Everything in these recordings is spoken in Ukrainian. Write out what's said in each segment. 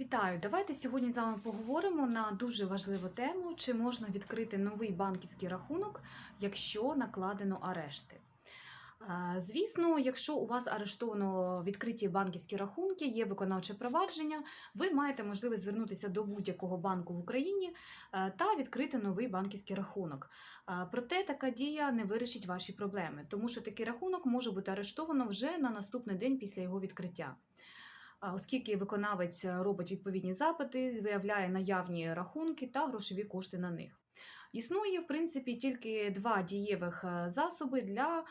Вітаю! Давайте сьогодні з вами поговоримо на дуже важливу тему, чи можна відкрити новий банківський рахунок, якщо накладено арешти. Е, Звісно, якщо у вас арештовано відкриті банківські рахунки, є виконавче провадження, ви маєте можливість звернутися до будь-якого банку в Україні е, та відкрити новий банківський рахунок. Е, Проте така дія не вирішить ваші проблеми, тому що такий рахунок може бути арештовано вже на наступний день після його відкриття. Оскільки виконавець робить відповідні запити, виявляє наявні рахунки та грошові кошти на них. Існує, в принципі, тільки два дієвих е, засоби для е,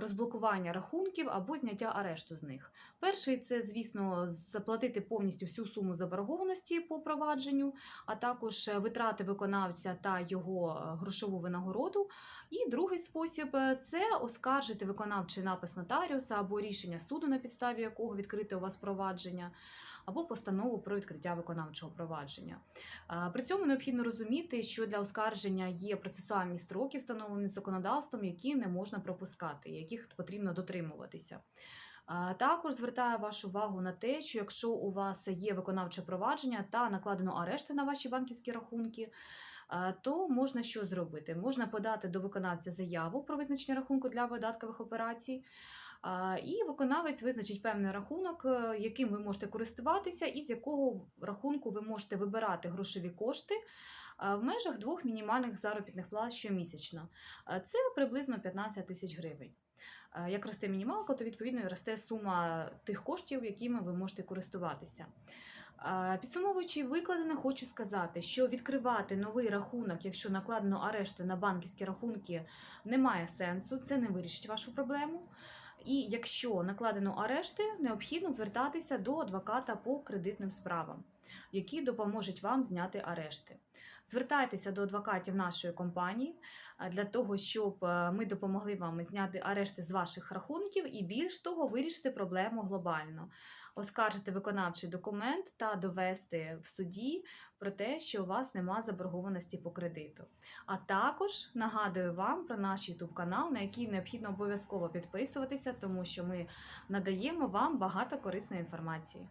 розблокування рахунків або зняття арешту з них. Перший це, звісно, заплатити повністю всю суму заборгованості по провадженню, а також е, витрати виконавця та його грошову винагороду. І другий спосіб це оскаржити виконавчий напис нотаріуса або рішення суду, на підставі якого відкрите у вас провадження, або постанову про відкриття виконавчого провадження. При цьому необхідно розуміти, що для оскарження є процесуальні строки, встановлені законодавством, які не можна пропускати, яких потрібно дотримуватися. Також звертаю вашу увагу на те, що якщо у вас є виконавче провадження та накладено арешти на ваші банківські рахунки, то можна що зробити? Можна подати до виконавця заяву про визначення рахунку для видаткових операцій. І виконавець визначить певний рахунок, е, яким ви можете користуватися, і з якого рахунку ви можете вибирати грошові кошти в межах двох мінімальних заробітних плат щомісячно. Це приблизно 15 тисяч гривень. Як росте мінімалка, то відповідно і росте сума тих коштів, якими ви можете користуватися. Підсумовуючи викладене, хочу сказати, що відкривати новий рахунок, якщо накладено арешти на банківські рахунки, немає сенсу, це не вирішить вашу проблему. І якщо накладено арешти, необхідно звертатися до адвоката по кредитним справам, які допоможуть вам зняти арешти. Звертайтеся до адвокатів нашої компанії для того, щоб е, ми допомогли вам зняти арешти з ваших рахунків і більш того, вирішити проблему глобально, оскаржити виконавчий документ та довести в суді про те, що у вас нема заборгованості по кредиту. А також нагадую вам про наш YouTube канал, на який необхідно обов'язково підписуватися, тому що ми надаємо вам багато корисної інформації.